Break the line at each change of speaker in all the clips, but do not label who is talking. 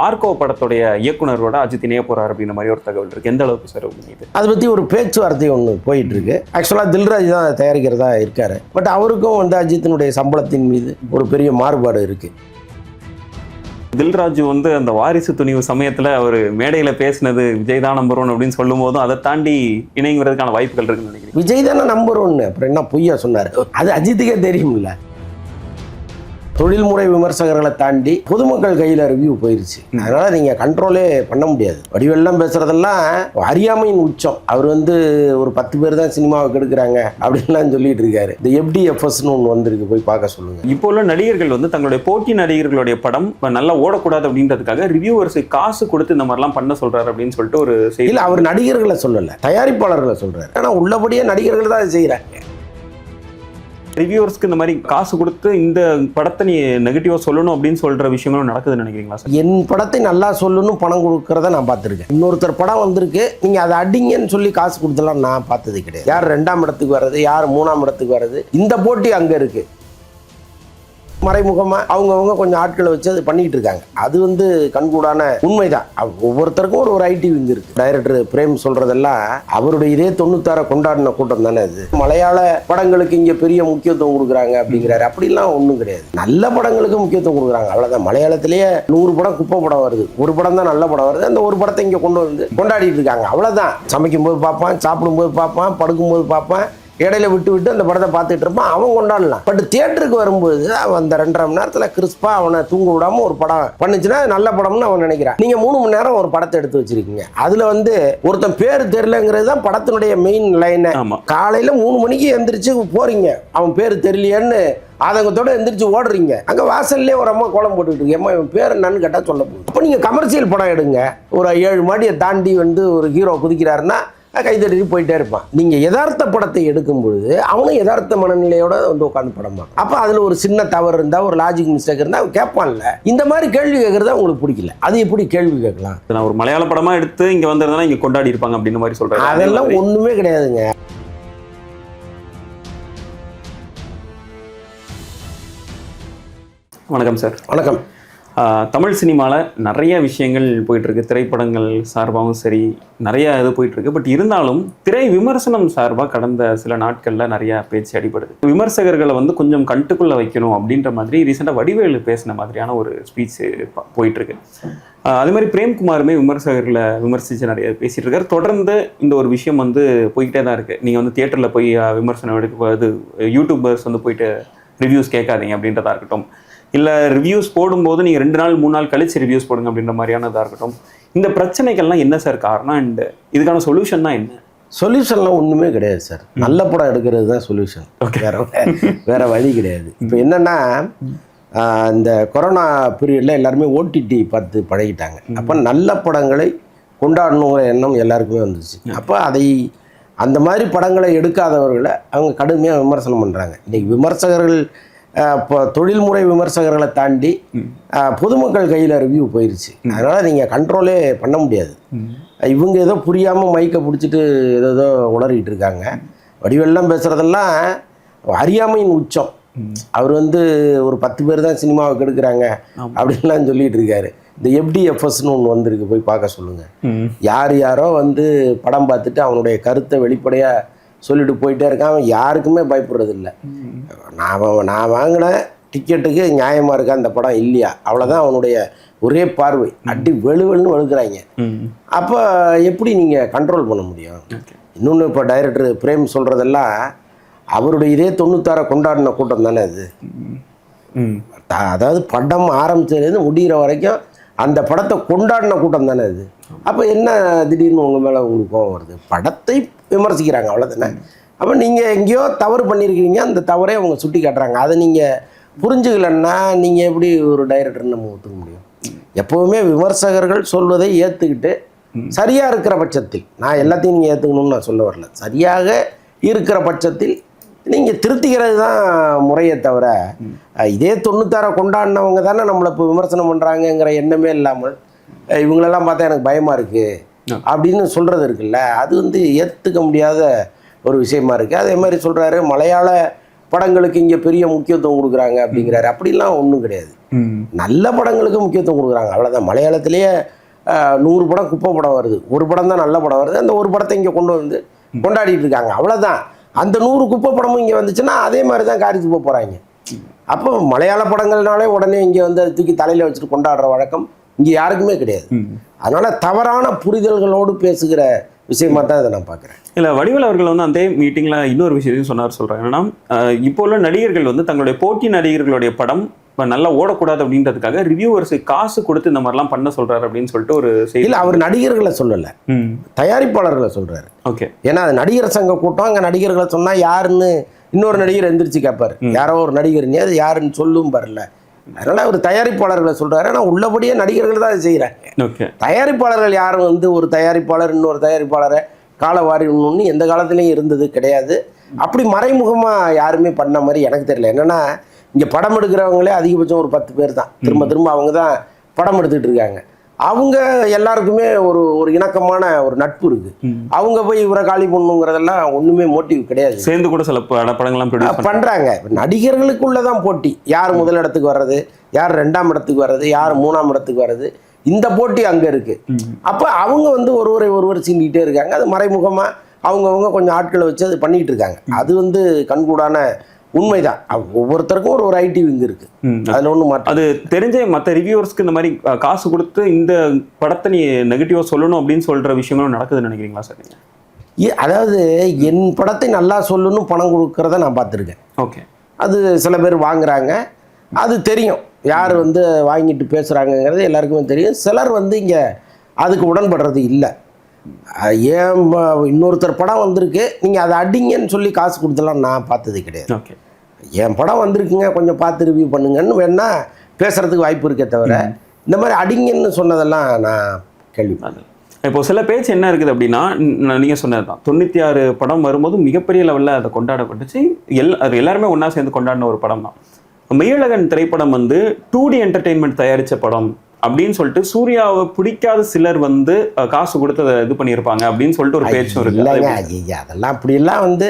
Marco படத்துடைய இயக்குனரோட அஜித் இணைய போறாரு அப்படின்ற மாதிரி ஒரு தகவல் இருக்கு. எந்த அளவுக்கு சார் இது
அதை பற்றி ஒரு பேச்சுவார்த்தை ஒன்று போயிட்டு இருக்கு. ஆக்சுவலாக தில்ராஜ் தான் தயாரிக்கிறதா இருக்காரு. பட் அவருக்கும் வந்து அஜித்தினுடைய சம்பளத்தின் மீது ஒரு பெரிய மாறுபாடு இருக்கு.
தில்ராஜு வந்து அந்த வாரிசு துணிவு சமயத்துல அவர் மேடையில பேசினது விஜய் தான் நம்பர் ஒன் அப்படின்னு சொல்லும் போதும் அதை தாண்டி இணைங்கிறதுக்கான வாய்ப்புகள் இருக்குன்னு நினைக்கிறேன்
விஜய் தானே நம்பர் ஒன்று அப்புறம் என்ன பொய்யா சொன்னார்? அது அஜித்துக்கே தெரியும்ல. தொழில்முறை விமர்சகர்களை தாண்டி பொதுமக்கள் கையில் ரிவ்யூ போயிருச்சு. அதனால நீங்க கண்ட்ரோலே பண்ண முடியாது. வடிவெல்லாம் பேசுறதெல்லாம் அறியாமையின் உச்சம். அவர் வந்து ஒரு பத்து பேர் தான் சினிமாவை கெடுக்கிறாங்க அப்படின்லாம் சொல்லிட்டு இருக்காரு. இந்த எஃப்டிஎஃப்எஸ்னு ஒன்று வந்திருக்கு. போய் பார்க்க சொல்லுங்க.
இப்போ உள்ள நடிகர்கள் வந்து தங்களுடைய போட்டி நடிகர்களுடைய படம் நல்லா ஓடக்கூடாது அப்படின்றதுக்காக ரிவ்யூவர்ஸுக்கு காசு கொடுத்து இந்த மாதிரிலாம் பண்ண சொல்றாரு அப்படின்னு சொல்லிட்டு ஒரு செய்தி.
அவர் நடிகர்களை சொல்லல தயாரிப்பாளர்களை சொல்றாரு. ஆனா உள்ளபடியே நடிகர்கள் தான் அதை செய்யறாங்க
ரிவ்யூவர்ஸ்க்கு இந்த மாதிரி காசு கொடுத்து இந்த படத்தை நீ நெகட்டிவா சொல்லணும் அப்படின்னு சொல்ற விஷயங்களும் நடக்குதுன்னு நினைக்கிறீங்களா சார்
என் படத்தை நல்லா சொல்லணும் பணம் கொடுக்கறத நான் பார்த்துருக்கேன். இன்னொருத்தர் படம் வந்திருக்கு நீங்க அதை அடிங்கன்னு சொல்லி காசு கொடுத்தலாம் நான் பார்த்தது கிடையாது. யார் ரெண்டாம் இடத்துக்கு வர்றது யார் மூணாம் இடத்துக்கு வர்றது இந்த போட்டி அங்க இருக்கு. மறைமுகமாக அவங்கவுங்க கொஞ்சம் ஆட்களை வச்சு அது பண்ணிகிட்டு இருக்காங்க. அது வந்து கண்கூடான உண்மைதான். ஒவ்வொருத்தருக்கும் ஒரு ஒரு ஐடி விங் இருக்கு. டைரக்டர் பிரேம் சொல்றதெல்லாம் அவருடைய இதே தொண்ணூத்தாற கொண்டாடின கூட்டம் தானே அது. மலையாள படங்களுக்கு இங்கே பெரிய முக்கியத்துவம் கொடுக்குறாங்க அப்படிங்கிறாரு. அப்படிலாம் ஒன்றும் கிடையாது. நல்ல படங்களுக்கு முக்கியத்துவம் கொடுக்குறாங்க. அவ்வளோதான் மலையாளத்திலேயே நூறு படம் குப்பை படம் வருது. ஒரு படம் தான் நல்ல படம் வருது. அந்த ஒரு படத்தை இங்கே கொண்டு வந்து கொண்டாடிட்டு இருக்காங்க. அவ்வளோதான் சமைக்கும் போது பார்ப்பான் சாப்பிடும்போது பார்ப்பான் படுக்கும்போது பார்ப்பான். இடையில விட்டு விட்டு அந்த படத்தை பார்த்துட்டு இருப்பான். அவன் கொண்டாடலாம். பட் தியேட்டருக்கு வரும்போது அவன் அந்த ரெண்டரை மணி நேரத்தில் கிறிஸ்பா அவனை தூங்க விடாம ஒரு படம் பண்ணுச்சுன்னா நல்ல படம்னு அவன் நினைக்கிறான். நீங்க மூணு மணி நேரம் ஒரு படத்தை எடுத்து வச்சிருக்கீங்க. அதுல வந்து ஒருத்தன் பேர் தெரியலங்கிறது தான் படத்தினுடைய மெயின் லைன் காலையில மூணு மணிக்கு எந்திரிச்சு போறீங்க. அவன் பேர் தெரியலையேன்னு ஆதங்கத்தோட எந்திரிச்சு ஓடுறீங்க. அங்க வாசல்லே ஒரு அம்மா கோலம் போட்டுக்கிட்டு இருக்கு. அம்மா இவன் பேர் என்னன்னு கேட்டா சொல்ல போகுது. அப்போ நீங்க கமர்ஷியல் படம் எடுங்க. ஒரு ஏழு மாடியை தாண்டி வந்து ஒரு ஹீரோ குதிக்கிறாருன்னா கைத்தட்டி போயிட்டே இருப்பான். நீங்க யதார்த்த படத்தை எடுக்கும் பொழுது அவனும் யதார்த்த மனநிலையோட வந்து உட்காந்து படம். அப்ப அதுல ஒரு சின்ன தவறு இருந்தா ஒரு லாஜிக் மிஸ்டேக் இருந்தா அவன் கேட்பான்ல. இந்த மாதிரி கேள்வி கேட்கறது உங்களுக்கு பிடிக்கல. அது எப்படி கேள்வி கேட்கலாம்?
நான் ஒரு மலையாள படமா எடுத்து இங்க வந்திருந்தா இங்க கொண்டாடி இருப்பாங்க அப்படின்ற மாதிரி சொல்றாரு.
அதெல்லாம் ஒண்ணுமே கிடையாதுங்க.
வணக்கம் சார்.
வணக்கம்.
தமிழ் சினிமாவில் நிறைய விஷயங்கள் போயிட்டுருக்கு திரைப்படங்கள் சார்பாகவும் சரி நிறைய இது போயிட்டுருக்கு பட் இருந்தாலும் திரை விமர்சனம் சார்பாக கடந்த சில நாட்களில் நிறையா பேச்சு அடிபடுது விமர்சகர்களை வந்து கொஞ்சம் கண்டுக்குள்ளே வைக்கணும் அப்படின்ற மாதிரி ரீசெண்டாக வடிவேலு பேசின மாதிரியான ஒரு ஸ்பீச் போயிட்டுருக்கு அதே மாதிரி பிரேம்குமாருமே விமர்சகர்களை விமர்சித்து நிறைய பேசிட்டு இருக்கார் தொடர்ந்து இந்த ஒரு விஷயம் வந்து போய்கிட்டே தான் இருக்குது நீங்கள் வந்து தியேட்டரில் போய் விமர்சனம் எடுக்க இது யூடியூபர்ஸ் வந்து போயிட்டு ரிவ்யூஸ் கேட்காதீங்க அப்படின்றதா இருக்கட்டும் இல்லை ரிவ்யூஸ் போடும்போது நீங்கள் ரெண்டு நாள் மூணு நாள் கழிச்சு ரிவ்யூஸ் போடுங்க அப்படின்ற மாதிரியானதாக இருக்கட்டும். இந்த பிரச்சனைகள்லாம் என்ன சார் காரணம்? அண்ட் இதுக்கான சொல்யூஷன் தான் என்ன?
சொல்யூஷன்லாம் ஒன்றுமே கிடையாது சார் நல்ல படம் எடுக்கிறது தான் சொல்யூஷன் வேற வேற வழி கிடையாது. இப்போ என்னன்னா இந்த கொரோனா பீரியடில் எல்லாருமே ஓடிடி பார்த்து பழகிட்டாங்க. அப்போ நல்ல படங்களை கொண்டாடணுங்கிற எண்ணம் எல்லாருக்குமே வந்துச்சு. அப்போ அதை அந்த மாதிரி படங்களை எடுக்காதவர்களை அவங்க கடுமையாக விமர்சனம் பண்ணுறாங்க இன்னைக்கு விமர்சகர்கள் இப்போ தொழில்முறை விமர்சகர்களை தாண்டி பொதுமக்கள் கையில் ரிவ்யூ போயிருச்சு. அதனால் நீங்கள் கண்ட்ரோலே பண்ண முடியாது. இவங்க ஏதோ புரியாமல் மைக்கை பிடிச்சிட்டு ஏதோ ஏதோ உளறிட்டு இருக்காங்க. வடிவெல்லாம் பேசுகிறதெல்லாம் அறியாமையின் உச்சம். அவர் வந்து ஒரு பத்து பேர் தான் சினிமாவை கெடுக்கிறாங்க அப்படின்லாம் சொல்லிட்டு இருக்காரு. இந்த எஃப்டிஎஃப்எஸ்னு ஒன்று வந்திருக்கு போய் பார்க்க சொல்லுங்கள் யார் யாரோ வந்து படம் பார்த்துட்டு அவனுடைய கருத்தை வெளிப்படையாக சொல்லிட்டு போயிட்டே இருக்கான். அவன் யாருக்குமே பயப்படுறது இல்லை நான் நான் வாங்கின டிக்கெட்டுக்கு நியாயமாக இருக்கா அந்த படம் இல்லையா? அவ்வளோதான் அவனுடைய ஒரே பார்வை. அடி வெளுவெளுன்னு வெளுக்கிறாங்க. அப்போ எப்படி நீங்கள் கண்ட்ரோல் பண்ண முடியும்? இன்னொன்று இப்போ டைரக்டர் பிரேம் சொல்கிறதெல்லாம் அவருடைய இதே தொண்ணூத்தாற கொண்டாடின கூட்டம் தானே அது? அதாவது படம் ஆரம்பிச்சதுலேருந்து முடிகிற வரைக்கும் அந்த படத்தை கொண்டாடின கூட்டம் தானே அது? அப்போ என்ன திடீர்னு உங்கள் மேலே உங்களுக்கு கோவம் வருது? படத்தை விமர்சிக்கிறாங்க அவ்வளோதானே அப்போ நீங்கள் எங்கேயோ தவறு பண்ணியிருக்கீங்க அந்த தவறே அவங்க சுட்டி காட்டுறாங்க. அதை நீங்கள் புரிஞ்சுக்கலன்னா நீங்கள் எப்படி ஒரு டைரக்டர் நம்ம ஒத்துக்க முடியும்? எப்போவுமே விமர்சகர்கள் சொல்வதை ஏற்றுக்கிட்டு சரியாக இருக்கிற பட்சத்தில் நான் எல்லாத்தையும் நீங்கள் ஏற்றுக்கணும்னு நான் சொல்ல வரல. சரியாக இருக்கிற பட்சத்தில் நீங்கள் திருத்திக்கிறது தான் முறையே தவிர இதே தொண்ணூத்தாற கொண்டாடினவங்க தானே நம்மளை இப்போ விமர்சனம் பண்ணுறாங்கங்கிற எண்ணமே இல்லாமல் இவங்களெல்லாம் பார்த்தா எனக்கு பயமாக இருக்குது அப்படின்னு சொல்கிறது இருக்குல்ல. அது வந்து ஏற்றுக்க முடியாத ஒரு விஷயமா இருக்குது அதே மாதிரி சொல்கிறாரு மலையாள படங்களுக்கு இங்கே பெரிய முக்கியத்துவம் கொடுக்குறாங்க அப்படிங்கிறாரு. அப்படிலாம் ஒன்றும் கிடையாது. நல்ல படங்களுக்கு முக்கியத்துவம் கொடுக்குறாங்க. அவ்வளோதான் மலையாளத்திலேயே நூறு படம் குப்பை படம் வருது. ஒரு படம் தான் நல்ல படம் வருது. அந்த ஒரு படத்தை இங்கே கொண்டு வந்து கொண்டாடிட்டு இருக்காங்க. அவ்வளோதான் அந்த நூறு குப்பை படமும் இங்கே வந்துச்சுன்னா அதே மாதிரி தான் காரி துப்ப போகிறாங்க அப்போ மலையாள படங்கள்னாலே உடனே இங்கே வந்து அதை தூக்கி தலையில் வச்சுட்டு கொண்டாடுற வழக்கம் இங்கே யாருக்குமே கிடையாது. அதனால தவறான புரிதல்களோடு பேசுகிற விஷயமா தான் இதை நான் பார்க்குறேன்.
இல்ல வடிவேல் அவர்கள் வந்து அந்த மீட்டிங்ல இன்னொரு விஷயத்தையும் சொன்னார் சொல்றாங்க என்னன்னா இப்போ உள்ள நடிகர்கள் வந்து தங்களுடைய போட்டி நடிகர்களுடைய படம் இப்ப நல்லா ஓடக்கூடாது அப்படின்றதுக்காக ரிவ்யூவர்ஸுக்கு காசு கொடுத்து இந்த மாதிரிலாம் பண்ண சொல்றாரு அப்படின்னு சொல்லிட்டு ஒரு செய்தி
இல்லை அவர் நடிகர்களை சொல்லலை. தயாரிப்பாளர்களை சொல்கிறாரு
ஓகே.
ஏன்னா அது நடிகர் சங்க கூட்டம் அங்கே நடிகர்களை சொன்னால் யாருன்னு இன்னொரு நடிகர் எந்திரிச்சு கேட்பார் யாரோ ஒரு நடிகர் நீ அது யாருன்னு சொல்லும் பாருல அதனால அவர் தயாரிப்பாளர்களை சொல்றாரு. ஆனால் உள்ளபடியே நடிகர்கள் தான் அதை செய்கிறாங்க
ஓகே.
தயாரிப்பாளர்கள் யாரும் வந்து ஒரு தயாரிப்பாளர் இன்னொரு தயாரிப்பாளரை காலவாரி ஒன்று எந்த காலத்துலேயும் இருந்தது கிடையாது. அப்படி மறைமுகமாக யாருமே பண்ண மாதிரி எனக்கு தெரியல. என்னன்னா இங்கே படம் எடுக்கிறவங்களே அதிகபட்சம் ஒரு பத்து பேர் தான். திரும்ப திரும்ப அவங்க தான் படம் எடுத்துக்கிட்டு இருக்காங்க. அவங்க எல்லாருக்குமே ஒரு ஒரு இணக்கமான ஒரு நட்பு இருக்கு. அவங்க போய் இவரை காலி பண்ணுங்கிறதெல்லாம் ஒன்றுமே மோட்டிவ் கிடையாது.
சேர்ந்து கூட சில பட படங்கள்லாம்
பண்றாங்க. இப்ப நடிகர்களுக்குள்ள தான் போட்டி. யார் முதல் இடத்துக்கு வர்றது யார் ரெண்டாம் இடத்துக்கு வர்றது யார் மூணாம் இடத்துக்கு வர்றது இந்த போட்டி அங்க இருக்கு. அப்ப அவங்க வந்து ஒருவரை ஒருவர் சீண்டிக்கிட்டே இருக்காங்க. அது மறைமுகமா அவங்கவங்க கொஞ்சம் ஆட்களை வச்சு அது பண்ணிட்டு இருக்காங்க. அது வந்து கண்கூடான உண்மைதான். ஒவ்வொருத்தருக்கும் ஒரு ஒரு ஐடி விங் இருக்கு. அதுல ஒன்றும் மாற்றம்
அது தெரிஞ்ச மற்ற ரிவ்யூவர்ஸ்க்கு இந்த மாதிரி காசு கொடுத்து இந்த படத்தை நீ நெகட்டிவா சொல்லணும் அப்படின்னு சொல்ற விஷயங்களும் நடக்குதுன்னு நினைக்கிறீங்களா சார்
அதாவது என் படத்தை நல்லா சொல்லணும் பணம் கொடுக்கறத நான் பார்த்துருக்கேன்.
ஓகே.
அது சில பேர் வாங்குறாங்க. அது தெரியும். யார் வந்து வாங்கிட்டு பேசுகிறாங்கங்கிறது எல்லாருக்குமே தெரியும். சிலர் வந்து இங்கே அதுக்கு உடன்படுறது இல்லை. ஏன் இன்னொருத்தர் படம் வந்திருக்கு. நீங்கள் அதை அடிங்கன்னு சொல்லி காசு கொடுத்தலாம் நான் பார்த்தது கிடையாது.
ஓகே.
என் படம் வந்திருக்குங்க கொஞ்சம் பார்த்து ரிவ்யூ பண்ணுங்கன்னு வேணா பேசுறதுக்கு வாய்ப்பு இருக்கே தவிர இந்த மாதிரி அடிங்கன்னு சொன்னதெல்லாம் நான் கேள்வி
அது. இப்போ சில பேச்சு என்ன இருக்குது அப்படின்னா ந- நீங்க சொன்னது தான் தொண்ணூற்றி ஆறு படம் வரும்போது மிகப்பெரிய லெவலில் அதை கொண்டாடப்பட்டுச்சு. எல் அது எல்லாருமே ஒன்றா சேர்ந்து கொண்டாடின ஒரு படம் தான். மெய்யழகன் திரைப்படம் வந்து டூ டி என்டர்டெயின்மெண்ட் தயாரித்த படம் அப்படின்னு சொல்லிட்டு சூர்யாவை பிடிக்காத சிலர் வந்து காசு கொடுத்து அதை இது பண்ணியிருப்பாங்க அப்படின்னு சொல்லிட்டு ஒரு பேச்சும் இருக்கு.
அதெல்லாம் அப்படியெல்லாம் வந்து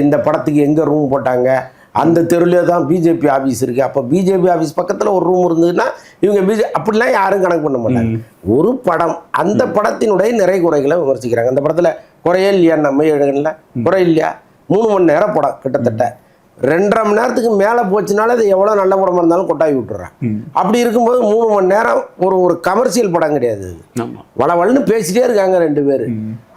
இந்த படத்துக்கு எங்கே ரூம் போட்டாங்க? அந்த தெருவிலே தான் பிஜேபி ஆஃபீஸ் இருக்கு. அப்போ பிஜேபி ஆஃபீஸ் பக்கத்தில் ஒரு ரூம் இருந்ததுன்னா இவங்க பிஜே அப்படிலாம் யாரும் கணக்கு பண்ண மாட்டாங்க. ஒரு படம் அந்த படத்தினுடைய நிறை குறைகளை விமர்சிக்கிறாங்க. அந்த படத்தில் குறையே இல்லையா நம்ம எழுகனில் குறை இல்லையா? மூணு மணி நேரம் படம் கிட்டத்தட்ட. ரெண்டரை மணி நேரத்துக்கு மேலே போச்சுனால அது எவ்வளோ நல்ல படமாக இருந்தாலும் கொட்டாவி விட்டுறான். அப்படி இருக்கும்போது மூணு மணி நேரம் ஒரு ஒரு கமர்ஷியல் படம் கிடையாது வளவல்னு பேசிட்டே இருக்காங்க ரெண்டு பேர்.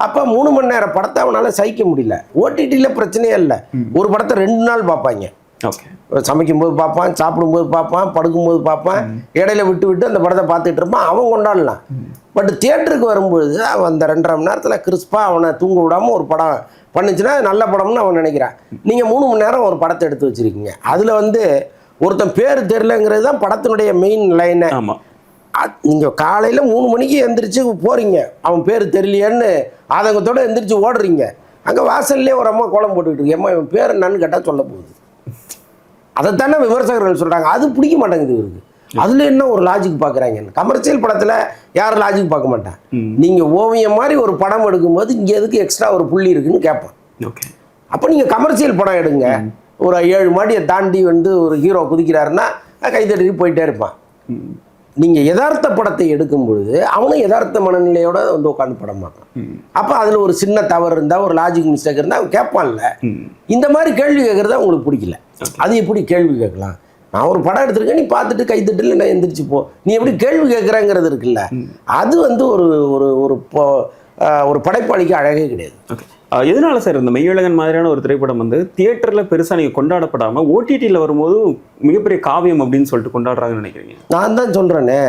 அப்போ மூணு மணி நேரம் படத்தை அவனால சகிக்க முடியல. ஓடிடியில் பிரச்சனையே இல்லை. ஒரு படத்தை ரெண்டு நாள் பார்ப்பாங்க.
ஓகே.
சமைக்கும்போது பார்ப்பான் சாப்பிடும்போது பார்ப்பான் படுக்கும்போது பார்ப்பான் இடையில விட்டு விட்டு அந்த படத்தை பார்த்துட்டு இருப்பான் அவன் கொண்டாடலாம். பட் தியேட்டருக்கு வரும்பொழுது அவன் அந்த ரெண்டரை மணி நேரத்தில் கிறிஸ்பாக அவனை தூங்க விடாமல் ஒரு படம் பண்ணுச்சுன்னா நல்ல படம்னு அவன் நினைக்கிறான். நீங்கள் மூணு மணி நேரம் ஒரு படத்தை எடுத்து வச்சிருக்கீங்க. அதில் வந்து ஒருத்தன் பேர் தெரிலங்கிறது தான் படத்தினுடைய மெயின் லைனு
ஆமா.
நீங்கள் காலையில் மூணு மணிக்கு எந்திரிச்சு போகிறீங்க அவன் பேர் தெரியலையேன்னு ஆதங்கத்தோடு எந்திரிச்சு ஓடுறீங்க. அங்கே வாசல்லே ஒரு அம்மா கோலம் போட்டுக்கிட்டு இருக்கு. அம்மா இவன் பேர் என்னன்னு கேட்டால் சொல்ல போகுது. அதைத்தானே விமர்சகர்கள் சொல்கிறாங்க அது பிடிக்க மாட்டேங்குது இவருக்கு. அதில் என்ன ஒரு லாஜிக் பார்க்குறாங்க கமர்ஷியல் படத்தில் யாரும் லாஜிக் பார்க்க மாட்டான். நீங்கள் ஓவியம் மாதிரி ஒரு படம் எடுக்கும்போது இங்கே எதுக்கு எக்ஸ்ட்ரா ஒரு புள்ளி இருக்குன்னு கேட்பான்
ஓகே
அப்போ நீங்கள் கமர்ஷியல் படம் எடுங்க. ஒரு ஏழு மாடியை தாண்டி வந்து ஒரு ஹீரோ குதிக்கிறாருன்னா கைதட்டி போயிட்டே இருப்பான். நீங்கள் யதார்த்த படத்தை எடுக்கும் பொழுது அவனும் யதார்த்த மனநிலையோட வந்து உட்காந்து படம் பார்ப்பான்.
ம்.
அப்போ அதில் ஒரு சின்ன தவறு இருந்தால் ஒரு லாஜிக் மிஸ்டேக் இருந்தால் அவன் கேட்பான்ல. இந்த மாதிரி கேள்வி கேட்குறது அவங்களுக்கு பிடிக்கல. அது எப்படி கேள்வி கேட்கலாம்? நான் ஒரு படம் எடுத்திருக்கேன் நீ பார்த்துட்டு கைத்தட்டு இல்லை நான் எந்திரிச்சு போ. நீ எப்படி கேள்வி கேட்குறேங்கிறது இருக்குல்ல. அது வந்து ஒரு ஒரு ஒரு ஒரு படைப்பாளிக்கு அழகே கிடையாது.
ஓகே. எதனால சார் இந்த மெய்யழகன் மாதிரியான ஒரு திரைப்படம் வந்து தியேட்டர்ல பெருசா நீங்க கொண்டாடப்படாம ஓடிடியில் வரும்போது மிகப்பெரிய காவியம் அப்படின்னு சொல்லிட்டு கொண்டாடுறாங்கன்னு நினைக்கிறீங்க?
நான் தான் சொல்கிறேனே.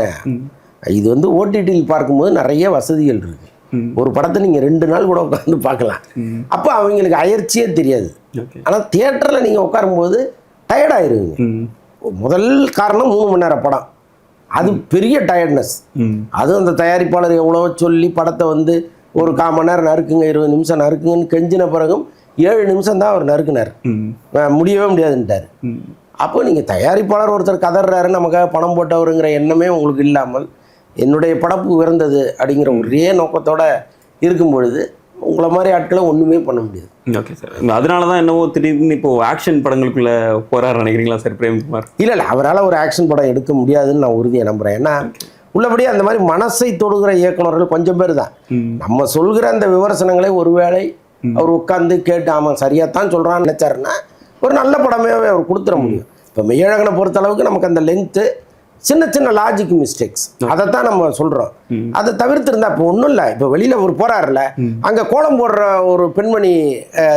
இது வந்து ஓடிடியில் பார்க்கும்போது நிறைய வசதிகள் இருக்கு.
ம்.
ஒரு படத்தை நீங்கள் ரெண்டு நாள் கூட உட்காந்து பார்க்கலாம். அப்போ அவங்களுக்கு அயற்சியே தெரியாது. ஆனால் தியேட்டரில் நீங்கள் உட்காரும்போது டயர்டாயிருவீங்க. முதல் காரணம் மூணு மணி நேரம் படம். அது பெரிய டயர்ட்னஸ். அதுவும் அந்த தயாரிப்பாளர் எவ்வளோ சொல்லி படத்தை வந்து ஒரு கால் மணி நேரம் நறுக்குங்க இருபது நிமிஷம் நறுக்குங்கன்னு கெஞ்சின பிறகும் ஏழு நிமிஷம் தான் அவர் நறுக்குனார். முடியவே முடியாதுன்ட்டார். அப்போ நீங்கள் தயாரிப்பாளர் ஒருத்தர் கதறாரு நமக்காக பணம் போட்டவருங்கிற எண்ணமே உங்களுக்கு இல்லாமல் என்னுடைய படப்பு உயர்ந்தது அப்படிங்கிற ஒரே நோக்கத்தோட இருக்கும் பொழுது உங்களை மாதிரி ஆட்களை ஒன்றுமே பண்ண முடியாது.
ஓகே சார் அதனால தான் என்னவோ திடீர்னு இப்போ ஆக்ஷன் படங்களுக்குள்ள போறாரு நினைக்கிறீங்களா சார் பிரேம்குமார்
இல்லை இல்லை. அவரால் ஒரு ஆக்ஷன் படம் எடுக்க முடியாதுன்னு நான் உறுதியை நம்புகிறேன் ஏன்னா உள்ளபடியே அந்த மாதிரி மனசை தொடுகிற இயக்குனர்கள் கொஞ்சம் பேர் தான். நம்ம சொல்கிற அந்த விமர்சனங்களை ஒருவேளை அவர் உட்காந்து கேட்டு ஆமாம் சரியாக தான் சொல்கிறான்னு நினச்சாருன்னா ஒரு நல்ல படமே அவர் கொடுத்துட முடியும். இப்போ மெய்யழகனை பொறுத்த அளவுக்கு நமக்கு அந்த லென்த்து சின்ன சின்ன லாஜிக் மிஸ்டேக்ஸ் அதை தான் நம்ம சொல்கிறோம் அதை தவிர்த்திருந்தா இப்போ ஒன்றும் இல்லை. இப்போ வெளியில் அவர் போகிறாருல அங்கே கோலம் போடுற ஒரு பெண்மணி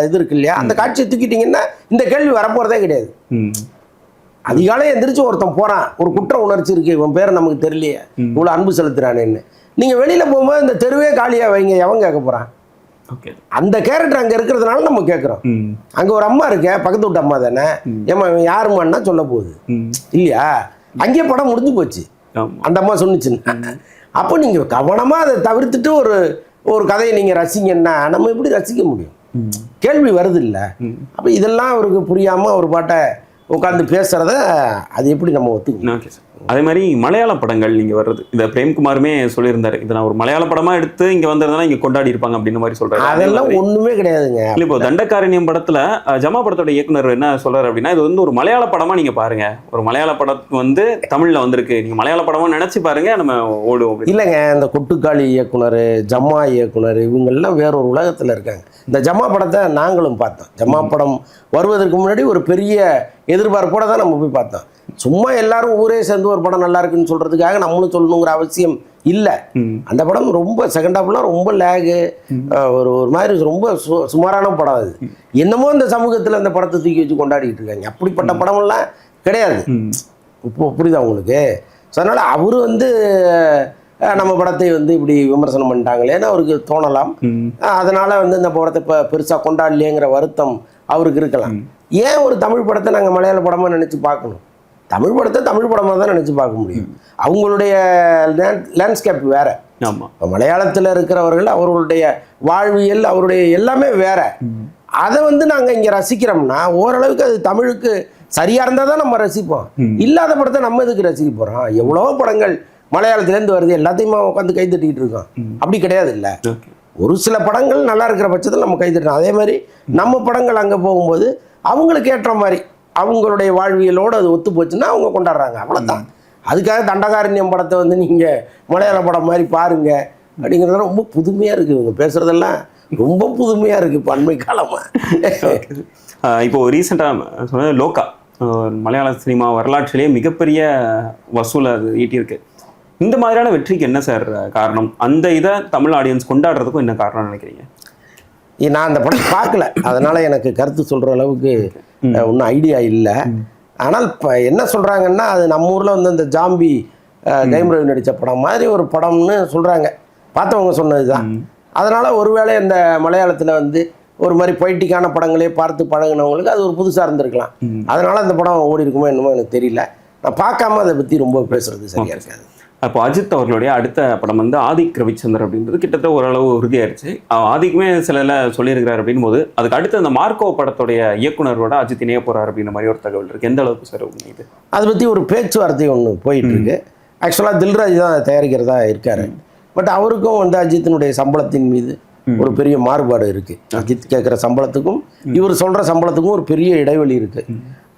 இது இருக்கு இல்லையா? அந்த காட்சியை தூக்கிட்டீங்கன்னா இந்த கேள்வி வரப்போகிறதே கிடையாது. அதிகாலை எந்திரிச்சு ஒருத்தன் போறான். ஒரு குற்ற உணர்ச்சி இருக்கு. இவன் பேர் நமக்கு தெரியலையே. இவ்வளோ அன்பு செலுத்துறானேன்னு. நீங்க வெளியில போகும்போது இந்த தெருவே காலியா வைங்க. எவன் கேட்க போறான்? அந்த கேரக்டர் அங்க இருக்கிறதுனால நம்ம கேட்குறோம். அங்க ஒரு அம்மா இருக்க பக்கத்து வீட்டு அம்மா தானே? ஏமா இவன் யாருமான்னா சொல்ல போகுது. இல்லையா? அங்கேயே படம் முடிஞ்சு போச்சு. அந்த அம்மா சொன்னுச்சுன்னு. அப்போ நீங்க கவனமா அதை தவிர்த்துட்டு ஒரு ஒரு கதையை நீங்க ரசிங்கன்னா நம்ம எப்படி ரசிக்க முடியும்? கேள்வி வருது இல்லை அப்போ இதெல்லாம் அவருக்கு புரியாம ஒரு பாட்டை உட்காந்து பேசுறத அது எப்படி நம்ம ஒத்துக்கணும்?
ஓகே சார் அதே மாதிரி மலையாள படங்கள் இங்க வர்றது. இதை பிரேம்குமாருமே சொல்லியிருந்தாரு. இதை நான் ஒரு மலையாள படமா எடுத்து இங்க வந்திருந்தா இங்க கொண்டாடி இருப்பாங்க அப்படின்ற மாதிரி சொல்றாரு. அதே
அதெல்லாம் ஒண்ணுமே கிடையாதுங்க.
இல்ல இப்போ தண்டக்காரண்யம் படத்துல ஜமா படத்தோட இயக்குனர் என்ன சொல்றாரு அப்படின்னா இது வந்து ஒரு மலையாள படமா நீங்க பாருங்க. ஒரு மலையாள படம் வந்து தமிழ்ல வந்திருக்கு. நீங்க மலையாள படமா நினைச்சு பாருங்க நம்ம ஓடுவோம் அப்படின்னு.
இல்லைங்க இந்த கொட்டுக்காளி இயக்குனர் ஜம்மா இயக்குனர் இவங்கெல்லாம் வேற ஒரு உலகத்தில் இருக்காங்க. இந்த ஜம்மா படத்தை நாங்களும் பார்த்தோம். ஜம்மா படம் வருவதற்கு முன்னாடி ஒரு பெரிய எதிர்பார்ப்போட தான் நம்ம போய் பார்த்தோம். சும்மா எல்லாரும் ஊரே சேர்ந்து ஒரு படம் நல்லா இருக்குன்னு சொல்றதுக்காக நம்மளும் சொல்லணுங்கிற அவசியம் இல்லை. அந்த படம் ரொம்ப செகண்ட் ஹாஃப்லாம் ரொம்ப லேகு ஒரு ஒரு மாதிரி ரொம்ப சு சுமாரான படம் அது. என்னமோ இந்த சமூகத்தில் அந்த படத்தை தூக்கி வச்சு கொண்டாடிட்டு இருக்காங்க. அப்படிப்பட்ட படமெல்லாம் கிடையாது. இப்போ புரியுதா உங்களுக்கு? ஸோ அதனால் அவர் வந்து நம்ம படத்தை வந்து இப்படி விமர்சனம் பண்ணிட்டாங்களேன்னு அவருக்கு தோணலாம். அதனால வந்து இந்த படத்தை இப்போ பெருசாக கொண்டாடலையேங்கிற வருத்தம் அவருக்கு இருக்கலாம். ஏன் ஒரு தமிழ் படத்தை நாங்கள் மலையாள படமாக நினச்சி பார்க்கணும்? தமிழ் படத்தை தமிழ் படமாக தான் நினச்சி பார்க்க முடியும். அவங்களுடைய லேண்ட்ஸ்கேப் வேற.
ஆமா.
இப்போ மலையாளத்தில் இருக்கிறவர்கள் அவர்களுடைய வாழ்வியல் அவருடைய எல்லாமே வேற. அதை வந்து நாங்கள் இங்கே ரசிக்கிறோம்னா ஓரளவுக்கு அது தமிழுக்கு சரியாக இருந்தால் தான் நம்ம ரசிப்போம். இல்லாத படத்தை நம்ம எதுக்கு ரசிக்க போகிறோம் எவ்வளோ படங்கள் மலையாளத்துலேருந்து வருது. எல்லாத்தையுமே உட்காந்து கை தட்டிக்கிட்டு இருக்கோம். அப்படி கிடையாது இல்லை. ஒரு சில படங்கள் நல்லா இருக்கிற பட்சத்தில் நம்ம கைதட்டணும் அதே மாதிரி நம்ம படங்கள் அங்கே போகும்போது அவங்களுக்கு ஏற்ற மாதிரி அவங்களுடைய வாழ்வியலோடு அது ஒத்து போச்சுன்னா அவங்க கொண்டாடுறாங்க. அவ்வளோதான் அதுக்காக தண்டகாரண்யம் படத்தை வந்து நீங்கள் மலையாள படம் மாதிரி பாருங்க அப்படிங்கிறது ரொம்ப புதுமையாக இருக்குது இவங்க பேசுகிறதெல்லாம் ரொம்ப புதுமையாக இருக்குது இப்போ அண்மை காலமாக
இப்போ ரீசெண்டாக சொன்னது லோகா ஆஹ் மலையாள சினிமா வரலாற்றிலேயே மிகப்பெரிய வசூல் அது ஈட்டியிருக்கு. இந்த மாதிரியான வெற்றிக்கு என்ன சார் காரணம்? அந்த இதை தமிழ் ஆடியன்ஸ் கொண்டாடுறதுக்கும் என்ன காரணம் நினைக்கிறீங்க?
நான் அந்த படம் பார்க்கல. அதனால எனக்கு கருத்து சொல்கிற அளவுக்கு ஒன்றும் ஐடியா இல்லை. ஆனால் இப்போ என்ன சொல்கிறாங்கன்னா அது நம்ம ஊரில் வந்து இந்த ஜாம்பி கைம் ரவி நடித்த படம் மாதிரி ஒரு படம்னு சொல்கிறாங்க பார்த்தவங்க சொன்னது தான் அதனால் ஒருவேளை இந்த மலையாளத்தில் வந்து ஒரு மாதிரி பொய்ட்டிக்கான படங்களே பார்த்து பழகுனவங்களுக்கு அது ஒரு புதுசாக இருந்திருக்கலாம். அதனால அந்த படம் ஓடி இருக்குமோ என்னமோ எனக்கு தெரியல. நான் பார்க்காம அதை பற்றி ரொம்ப பேசுறது சரியா இருக்காது.
அப்போ அஜித் அவர்களுடைய அடுத்த படம் வந்து ஆதிக் ரவிச்சந்தர் அப்படின்றது கிட்டத்தட்ட ஓரளவு உறுதியாயிருச்சு. ஆதிக்குமே சில சொல்லியிருக்கிறார் அப்படின் போது அதுக்கு அடுத்து அந்த மார்க்கோ படத்துடைய இயக்குனரோட அஜித் இணைய போறார் அப்படின்ற மாதிரி ஒரு தகவல் இருக்கு. எந்த அளவுக்கு சார் இது?
அதை பற்றி ஒரு பேச்சுவார்த்தை ஒன்று போயிட்டு இருக்கு ஆக்சுவலாக தில்ராஜ் தான் தயாரிக்கிறதா இருக்காரு. பட் அவருக்கும் வந்து அஜித்தினுடைய சம்பளத்தின் மீது ஒரு பெரிய மாறுபாடு இருக்கு. அஜித் கேட்குற சம்பளத்துக்கும் இவர் சொல்ற சம்பளத்துக்கும் ஒரு பெரிய இடைவெளி இருக்கு.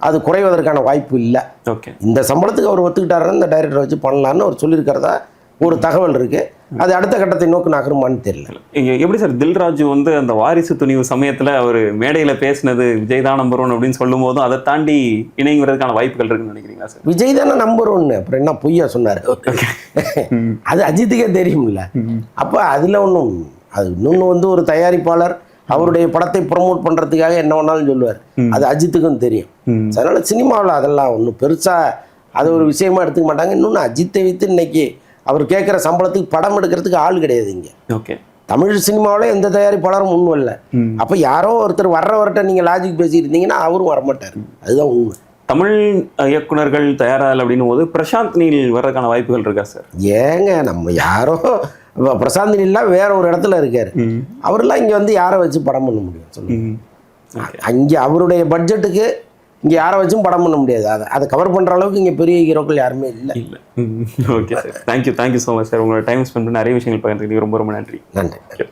அது குறைவதற்கான வாய்ப்பு இல்லை.
ஓகே.
இந்த சம்பளத்துக்கு அவர் ஒத்துக்கிட்டாருன்னு இந்த டைரக்டரை வச்சு பண்ணலான்னு அவர் சொல்லியிருக்கிறதா ஒரு தகவல் இருக்கு. அது அடுத்த கட்டத்தை நோக்கி நகருமான்னு தெரியல.
எப்படி சார் தில்ராஜு வந்து அந்த வாரிசு துணிவு சமயத்துல அவர் மேடையில பேசினது விஜய் தான் நம்பர் ஒன் அப்படின்னு சொல்லும் போதும் அதை தாண்டி இணைங்கிறதுக்கான வாய்ப்புகள் இருக்குன்னு நினைக்கிறீங்களா சார்?
விஜய் தானே நம்பர் ஒன்று அப்புறம் என்ன பொய்யா சொன்னார்? அது அஜித்துக்கே தெரியும்ல. அப்போ அதில் ஒன்றும் அது இன்னொன்று வந்து ஒரு தயாரிப்பாளர் அவருடைய படத்தை ப்ரமோட் பண்ணுறதுக்காக என்ன வேணாலும் சொல்லுவார். அது அஜித்துக்கும் தெரியும். அதனால சினிமாவில் அதெல்லாம் ஒன்றும் பெருசாக அது ஒரு விஷயமா எடுத்துக்க மாட்டாங்க. இன்னொன்று அஜித்தை வைத்து இன்னைக்கு அவர் கேட்குற சம்பளத்துக்கு படம் எடுக்கிறதுக்கு ஆள் கிடையாது இங்கே.
ஓகே.
தமிழ் சினிமாவில் எந்த தயாரிப்பாளரும் முன் வரல. அப்போ யாரோ ஒருத்தர் வர்றவர்கிட்ட நீங்கள் லாஜிக் பேசிட்டு இருந்தீங்கன்னா அவரும் வரமாட்டார். அதுதான் உண்மை.
தமிழ் இயக்குனர்கள் தயாராகல அப்படின்னும் போது பிரசாந்த் நீல் வர்றதுக்கான வாய்ப்புகள் இருக்கா சார்
ஏங்க நம்ம யாரோ பிரசாந்த் நீல்லாம் வேற ஒரு இடத்துல இருக்காரு. அவரெல்லாம் இங்கே வந்து யாரை வச்சு படம் பண்ண முடியும் சொல்லுங்க. அங்கே அவருடைய பட்ஜெட்டுக்கு இங்கே யாரை வச்சும் படம் பண்ண முடியாது. அதை அதை கவர் பண்ணுற அளவுக்கு இங்கே பெரிய ஹீரோக்கள் யாருமே இல்லை.
இல்லை. Okay sir thank you thank you so much sir உங்களோட டைம் ஸ்பெண்ட் பண்ணி நிறைய விஷயங்கள் பகிர்ந்துக்கிட்டு ரொம்ப ரொம்ப நன்றி.
நன்றி.